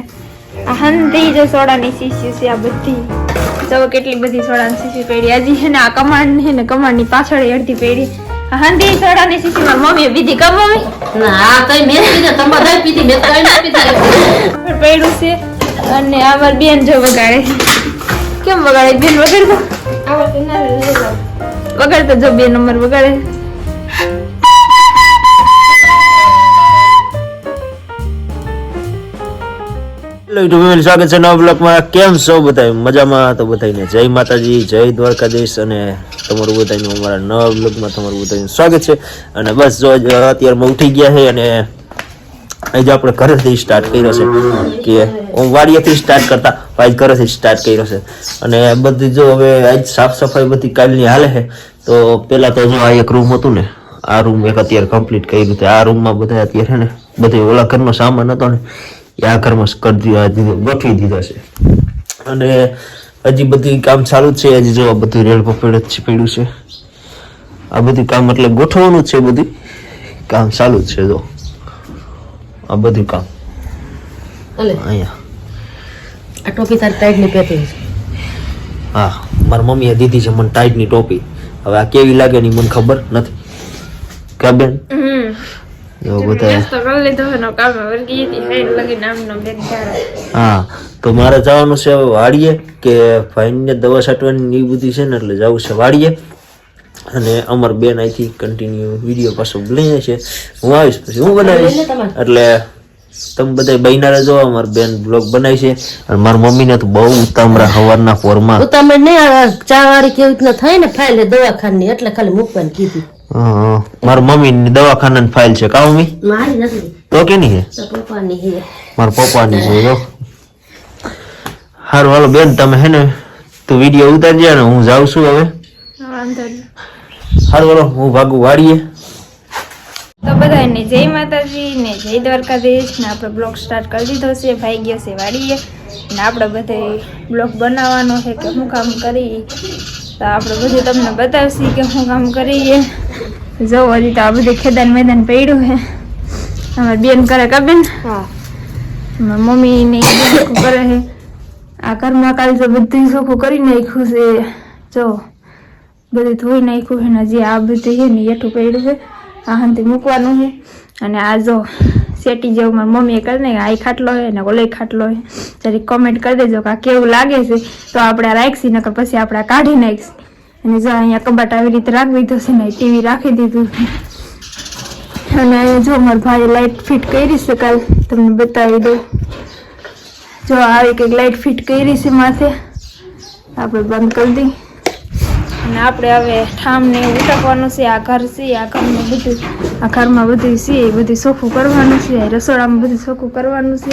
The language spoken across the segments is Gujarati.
આ હંધી જો સોડાની શીશી છે આ બધી. જો કેટલી બધી સોડાની શીશી પેઢી હજી છે ને આ કમાન છે ને કમાડની પાછળ અડધી પેઢી આ હંધી સોડાની શીશી માં મમ્મીએ બીજી કા મમ્મી ના આ કઈ મેં પીધા તમે બધા પીધી મેં કઈ ના પીધા પડ્યું છે. અને આ મારી બેન જો વગાડે કેમ વગાડે? બેન વગાડતો? વગાડતો જો બે નંબર વગાડે હેલો સ્વાગત છે નવા બ્લોકમાં કેમ છો બધા મજામાં તો બધાને જય માતાજી, જય દ્વારકાધીશ અને તમારું બધાનું અમારા નવા બ્લોગમાં તમારું બધાનું સ્વાગત છે. અને બસ જો અત્યારે મેં ઉઠી ગયા છે અને આજે આપણે ઘરેથી સ્ટાર્ટ કર્યો છે કે હું વાડીએથી સ્ટાર્ટ કરતા, આજ ઘરેથી સ્ટાર્ટ કર્યો છે. અને બધી જો હવે આજ સાફ સફાઈ બધી કાલની હાલે છે, તો પેલા તો જો આ એક રૂમ હતું ને, આ રૂમ એક અત્યારે કમ્પ્લીટ કર્યું છે. આ રૂમમાં બધા અત્યારે ને બધું ઓલા ઘરનો સામાન હતો ને એ આ ઘરમાં જ કરી દીધો ગોઠવી દીધો છે. અને હજી બધી કામ ચાલુ છે હજી જો આ બધું રેડ પપેડ જ પડ્યું છે. આ બધું કામ એટલે ગોઠવવાનું છે બધું. કામ ચાલુ જ છે જો. આ બધું કામ. અહીંયા. આ ટોપી તારી ટાઈટની હા મારી મમ્મીએ દીધી છે મને ટાઈટની ટોપી. હવે આ કેવી લાગે ની મને ખબર નથી. કાબેન બેન? હા તો મારે જવાનું છે હવે વાડીએ કે ભાઈને દવા છાંટવાની ને એ બધી છે ને એટલે જવું છે વાડીએ અને અમર બેન અહીંથી કન્ટિન્યુ વીડિયો પાછો લઈએ છે હું આવીશ પછી હું બનાવીશ એટલે તમે બધા બહેનારે જો અમાર બેન બ્લોગ બનાવી છે અને મારી મમ્મીને તો બહુ ઉતામળા સવારના ફોરમાં તમે નહીં ચા વાળી કેવી રીતના થાય ને ફાઇલ દવાખાની એટલે ખાલી મૂકવાની કીધી મારી મમ્મીની દવાખાનાની ફાઇલ છે કાઉ મી મારી નથી. તો કેની છે? પપ્પાની હે મારા પપ્પાની છે જો. હારું હાલો બેન તમે હે ને તું વીડિયો ઉતારજે ને હું જાઉં છું હવે. વાંધો નહીં. હારું હાલો હું ભાગું વાડીએ તો બધાને જય માતાજી ને જય દ્વારકાધીશ ને આપણે બ્લોગ સ્ટાર્ટ કરી દીધો છે ભાઈ ગયો છે વાડીએ ને આપણે બધે બ્લોગ બનાવવાનો છે કે શું કામ કરી તો આપણે બધું તમને બતાવશી કે શું કામ કરીએ. જો હજી તો આ બધું ખેદાન મેદાન પડ્યું છે અમારે બેન કરે કા બેન? મારી મમ્મી ને કરે છે આ ઘરમાં કાલ તો બધું ચોખ્ખું કરી નાખ્યું છે. જો બધું ધોઈ નાખ્યું છે ને હજી આ બધું છે ને એઠું પડ્યું છે. આ હંતી મૂકવાનું છે અને આ જો સેટી જેવું મારી મમ્મીએ કરી આ ખાટલો હોય, ને ઓલો ખાટલો હોય. જરી કોમેન્ટ કરી દેજો કે આ કેવું લાગે છે. તો આપણે રાખશી, નકર પછી આપણે કાઢી નાખીશું. અને જો અહીંયા કબાટ આવી રીતે રાખવી દીધો ને, ટીવી રાખી દીધું અને જો મારા ભાઈ લાઈટ ફિટ કરી છે કાલ, તમને બતાવી દઉં. જો આવી કંઈક લાઈટ ફિટ કરી છે માથે, આપણે બંધ કરી દઈ અને આપણે હવે ઠામને ઉટકવાનું છે, આ ઘર છે, આ ઘરનું બધું. આ ઘરમાં બધું છે, એ બધું સોખું કરવાનું છે રસોડામાં બધું સોખું કરવાનું છે.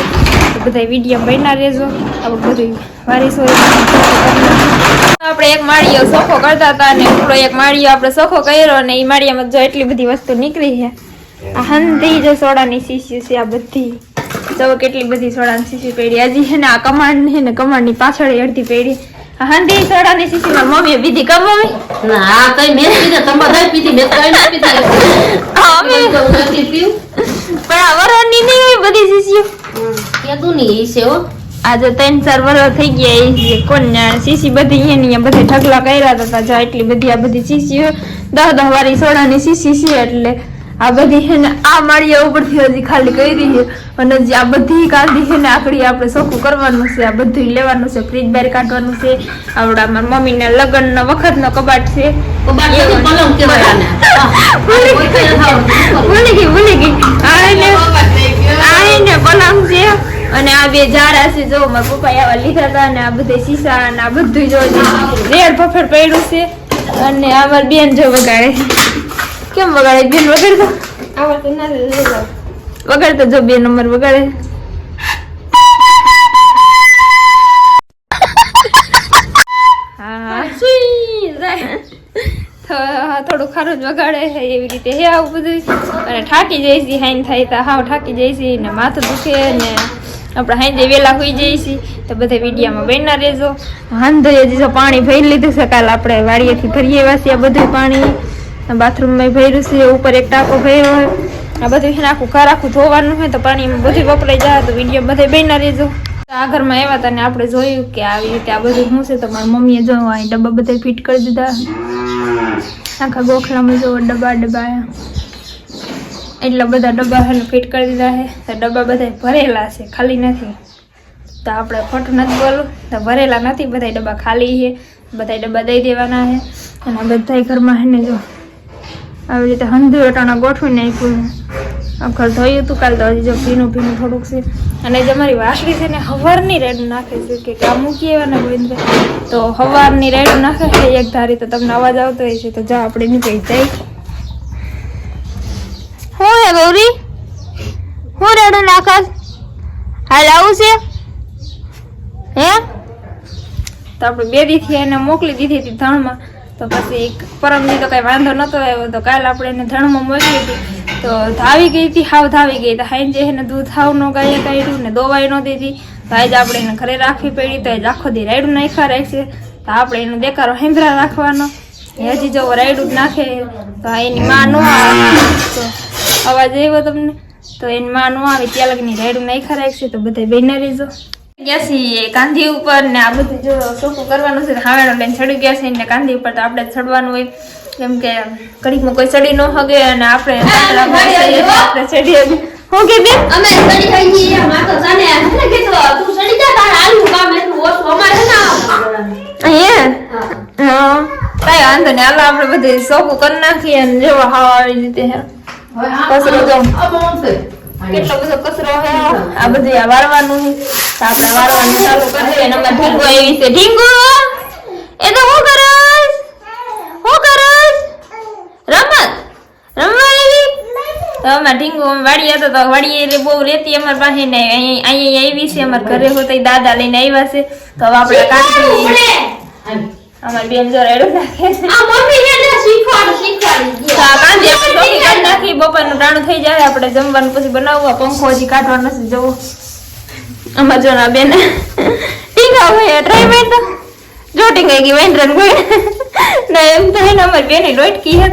તો બધા વીડિયો બન્યા રહેજો. આપણે બધું વારીસો આપણે એક માળીઓ સોખો કરતા હતા અને ઉપરો એક માળીઓ આપણે સોખો કર્યો અને એ માળીયામાં જો એટલી બધી વસ્તુ નીકળી છે. આ હંધી જો સોડાની શીશી છે, આ બધી. જો કેટલી બધી સોડાની શીશી પહેરી હજી છે ને આ કમાડ છે ને કમાડની પાછળ અડધી આ હંધી સોડાની મારી મમ્મીએ બીજી કા મમ્મી ના આ કઈ મેં પીધા તમે બધા પીધી મેં કઈ ના પીધા અમે પણ આ વરાળની નહીં હોય બધી શીશીઓ? કીધું નહીં છે હો. આજે ત્રણ ચાર વર્ષ થઈ ગયા એ કોણ સીસી બધી એની બધા ઢગલા કર્યા હતા જો એટલી બધી આ બધી સીસીઓ દહ દહ વાળી સોડાની શીશી છે એટલે આ બધી છે ને આ માળિયા ઉપરથી હજી ખાલી કરી છે. અને હજી આ બધી કાઢી છે ને આકડી આપણે સોખું કરવાનું છે. આ બધું લેવાનું છે ફ્રીજ બહાર કાઢવાનું છે. આવડા મારા મમ્મીના લગ્નનો વખતનો કબાટ છે. હા. ભૂલી ગઈ. ભૂલી ગઈ આ એને પલંગ છે. અને આ બે જારા છે જો મારા પપ્પા આવા લીધા હતા અને આ બધે શીશા અને આ બધું જો રેડ પફેડ પડ્યું છે. અને આ મારી બેન જો વગાડે. કેમ વગાડે? બેન વગાડતો વગાડતો જો બે નંબર વગાડે. થોડું ખારું જ વગાડે છે એવી રીતે હે આવું બધું. અને થાકી જાય છે હાઈન થાય તો હાવ થાકી જાય છે ને માથું દુખે ને આપણે હાંજે વેલા હોઈ જઈએ છીએ તો બધા વિડીયામાં બેના રહેજો. હાંધો હજી પાણી ભરી લીધું છે કાલ આપણે વાડીએથી ભરીએ આ બધું પાણી. બાથરૂમમાં ભર્યું છે, ઉપર એક ટાંકો ભર્યો હોય. આ બધું છે આખું ઘર આખું ધોવાનું હોય તો પાણીમાં બધું વપરાઈ જાય તો વીડિયો બધે બેના રહેજો. આ ઘરમાં આવ્યા હતા ને આપણે જોયું કે આવી રીતે આ બધું શું છે તો મારી મમ્મીએ જોયું અહીં ડબ્બા બધા ફિટ કરી દીધા. આખા ગોખલામાં જો ડબ્બા ડબ્બા એટલા બધા ડબ્બા છે ફિટ કરી દીધા છે. તો ડબ્બા બધા ભરેલા છે, ખાલી નથી. તો આપણે ખોટું નથી બોલું તો ભરેલા નથી બધા ડબ્બા ખાલી છે. બધા ડબ્બા દઈ દેવાના છે. અને બધા ઘરમાં છે ને જો આવી રીતે હંધુ અટાણા ગોઠવી નાખ્યું આખર ધોયું હતું કાલ તો હજી જો ભીનું ભીનું થોડુંક છે. અને જે અમારી વાસળી છે ને હવારની રેડ નાખે છે કે આ મૂકી એવા ને ગોવિંદભાઈ. તો હવારની રેડ નાખે છે એક ધારી તો તમને અવાજ આવતો હોય છે તો જા આપણે નીકળી જાય હું હે ગૌરી? હું રેડ નાખસ હાલ આવું છે? હે? તો આપણે બે દીથી એને મોકલી દીધી હતી ધણમાં. તો પછી પરમ પરમની તો કઈ વાંધો નતો આવ્યો. તો કાલ આપણે એને ધણમાં મોકલી હતી. તો ધાવી ગઈ હતી, હાવ ધાવી ગઈ. તો હાઈ જે એને દૂધ હાવ નો ગાય કાઢ્યું ને દવાઈ ન દીધી. તો આજે આપણે એને ઘરે રાખવી પડી. તો આજે આખો દી રાયડું નાખ્યા રાખશે. તો આપણે એનો દેકારો હેંભરા રાખવાનો. હજી જો રાયડું જ નાખે. તો એની માં નો આવે. તો અવાજ આવ્યો તમને? તો એની માં ન આવે. ત્યાં લગની રાયડું નાખ્યા રાખશે. તો બધા બહેના રહેજો. ગયા છીએ કાંધી ઉપર ને આ બધું જો સોફું કરવાનું છે હાવેડો લઈને ચડી ગયા છે ને કાંધી ઉપર તો આપણે ચડવાનું હોય. કેમ કે કડીકમાં કોઈ ચડી ન હગે અને આપણે પાતળા છીએ, આપણે ચડી હું. કે બેન? અમે સડી થઈ ગઈ તો જાને હે કીધું તું સડી જા તાર આલુ કામ એટલું ઓછું અમારે ના અહીંયા? હા. કાઈ વાંધો નહીં હાલો આપણે બધું ચોખ્ખું કરી નાખીએ અને જેવો હાવ આવી રીતે હે. કેટલો બધો કચરો હે આ બધું આ વારવાનું છે આપણે વારવાનું ચાલુ કરી અને અમારે ઢીંગો એવી છે ઢીંગો? એ તો હું કરસ? હું કરસ? રમત? રમવા આવી તો ઢીંગો અમે હતો તો વાડી બહુ રેતી અમાર પાસે ને અહીં અહીંયા આવી છે. અમાર ઘરે હોતા દાદા લઈને આવ્યા છે. તો હવે આપણે કાઢી અમાર બેન જો રેડો નાખે છે આ મમ્મી નાખી, બપોરનું ટાણું થઈ જાય, આપણે જમવાનું પછી બનાવવા, પંખો હજી કાઢવા નથી જવો અમાર જો ના બેન, ટીંગા હોય ટ્રાય તો જો ટીંગાઈ ગઈ વેન્દ્રન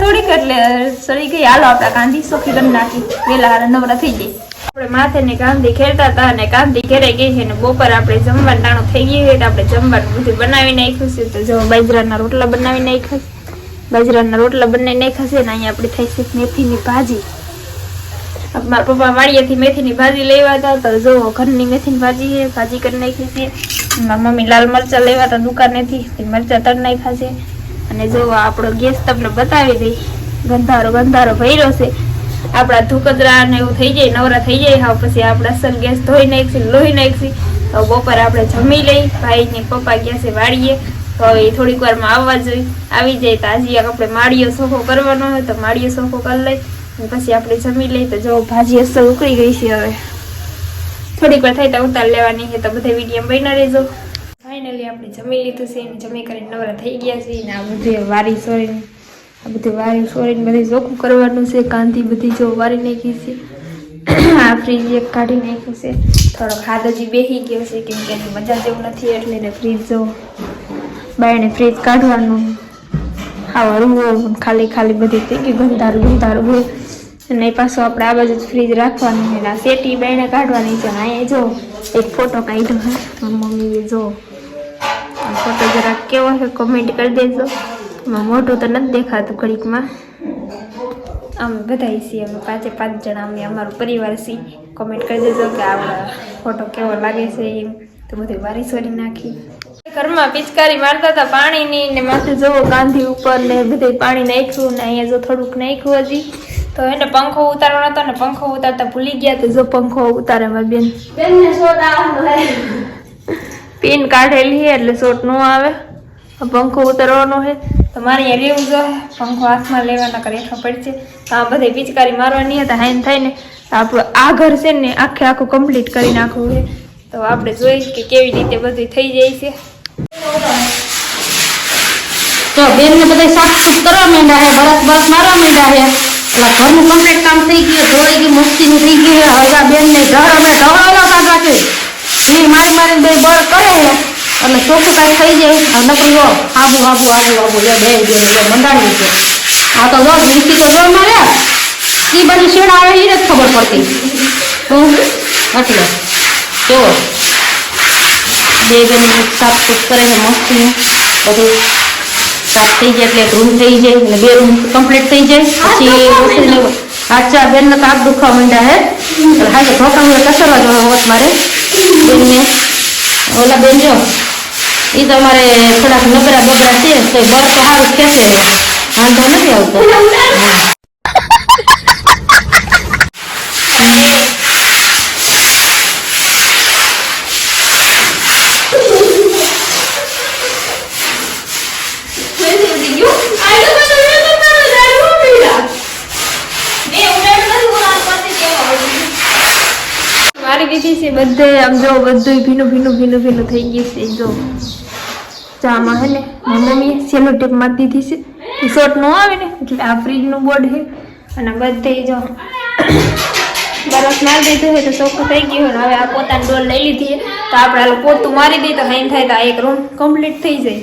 થોડીક, એટલે સડી ગઈ. હાલો, આપણે કાંદી સોખી કરી નાખી. વેલા હારા નવરા થઈ જાય. આપણે માથે ને કાંદી ખેડતા હતા અને કાંદી ઘેરાઈ ગઈ છે ને બપોર આપણે જમવાનું ટાણું થઈ ગયું તો આપણે જમવાનું બધું બનાવી નાખ્યું છે. તો જો બાજરાના રોટલા બનાવી નાખ્યા બાજરાના રોટલા બંને નાખ્યા છે ને અહીંયા આપણી થઈ છે મેથીની ભાજી. મારા પપ્પા વાડિયાથી મેથીની ભાજી લેવા હતા, તો જો ઘરની મેથીની ભાજી છે, ભાજી કરી નાખી છે. મારા મમ્મી લાલ મરચાં લેવા હતા દુકાનેથી મરચાં તળ નાખ્યા છે. અને જો આપણો ગેસ તમને બતાવી દઈ, ગંધારો ગંધારો ભર્યો છે. આપણા ધુકદરા ને એવું થઈ જાય, નવરા થઈ જાય, હા, પછી આપણે અસલ ગેસ ધોઈ નાખી લોહી નાખી તો બપોરે આપણે જમી લઈ ભાઈની પપ્પા ગયા છે વાડીએ. તો હવે થોડીક વારમાં આવવા જોઈએ. આવી જાય તો આજે આપણે માળીઓ સોખો કરવાનો હોય તો માળીઓ સોખો કરી લઈ પછી આપણે જમી લઈ તો જો ભાજી અસર ઉકળી ગઈ છે હવે. થોડીક વાર થાય તો ઉતાર લેવાની છે તો બધા વીડિયો બન્યા રહેજો. ફાઇનલી આપણે જમી લીધું છે જમી કરીને નવરા થઈ ગયા છે ને આ બધું વારી સોરીને, આ બધું વારી સોરીને બધું ચોખ્ખું કરવાનું છે, કાંધી બધી જો વારી નાખી છે. આ ફ્રીજ એક કાઢી નાખ્યું છે. થોડોક હાથ હજી બેસી ગયો છે કેમ કે મજા જેવું નથી એટલે ફ્રીજ જો બાયણે ફ્રીજ કાઢવાનું. હા હરવું ખાલી ખાલી બધી થઈ ગઈ, ગંધારું ગંધારું હોય. અને પાછું આપણે આ બાજુ ફ્રીજ રાખવાનું આ સેટી બાયણે કાઢવાની છે. અને અહીંયા જો, એક ફોટો કાઢ્યો મમ્મીએ જો ફોટો જરાક કેવો છે કોમેન્ટ કરી દેજો. એમાં મોટું તો નથી દેખાતું ઘડીકમાં. અમે બધા છીએ, અમે પાંચે પાંચ જણા, અમે અમારો પરિવાર છીએ. કોમેન્ટ કરી દેજો કે આ ફોટો કેવો લાગે છે એમ. તો બધું વારી સોરી નાખી. ઘરમાં પિચકારી મારતા હતા પાણીની ને માથે જવો ગાંધી ઉપર ને બધે પાણી નાખ્યું ને અહીંયા જો થોડુંક નાખ્યું હજી. તો એને પંખો ઉતારવાનો હતો ને પંખો ઉતારતા ભૂલી ગયા તો જો પંખો ઉતારે મારી બેન. પિન કાઢેલી છે એટલે શોટ ન આવે. પંખો ઉતારવાનો છે તો મારે અહીંયા લેવું જો. પંખો હાથમાં લેવાના કરે હેઠો પડશે. તો આ બધે પિચકારી મારવાની હતા હાઈન થાય ને તો આપણું આ ઘર છે ને આખે આખું કમ્પ્લીટ કરી નાખવું છે તો આપણે જોઈ કે કેવી રીતે બધું થઈ જાય છે. તો બેન ને બધા સાફ સૂફ કરવા માંડ્યા હે બરસ બરસ મારવા માંડ્યા હે. એટલે ઘરનું કમ્પ્લીટ કામ થઈ ગયું ધોઈ ગયું, મુસ્તીનું થઈ ગયું હે. હવે બેન ને ઘર અમે ઢવળાવવા કાઢવા છે. એ મારી મારી બે બળ કરે હે. એટલે ચોખ્ખું કાંઈ થઈ જાય નકરી આબુ આબુ આબુ આબુ લે બે બે મંડાણી છે. આ તો જો ભીંકી તો જો મારે એ બાજુ શેડ આવે એ જ ખબર પડતી. હું એટલે જો બે બેન સાફ સૂફ કરે છે મસ્તી બધું સાફ થઈ જાય એટલે એક રૂમ થઈ જાય અને બે રૂમ કમ્પ્લીટ થઈ જાય પછી રસોઈને આચા બેન ને કાપ દુખવા માંડ્યા હે એટલે હા ધોકા હું કસરવા જો હોત મારે બેનને ઓલા બેન જો એ તો અમારે થોડાક નબળા બબડા છે તો બર તો સારું જ કહેશે વાંધો નથી આવતો હા. મારી દીધી છે બધે આમ જો બધું ભીનું ભીનું ભીનું ભીનું થઈ ગયું છે, જો. ચામાં હે ને, મમ્મીએ સેલો ટેપ મારી દીધી છે. શોર્ટ નો આવે ને, એટલે આ ફ્રીજનું બોર્ડ છે. અને બધે જો બરફ મારી દીધું હોય તો ચોખ્ખું થઈ ગયું હવે આ પોતાની ડોલ લઈ લીધી તો આપણે પોતું મારી દઈએ તો હાઈન થાય તો આ એક રૂમ કમ્પ્લીટ થઈ જાય.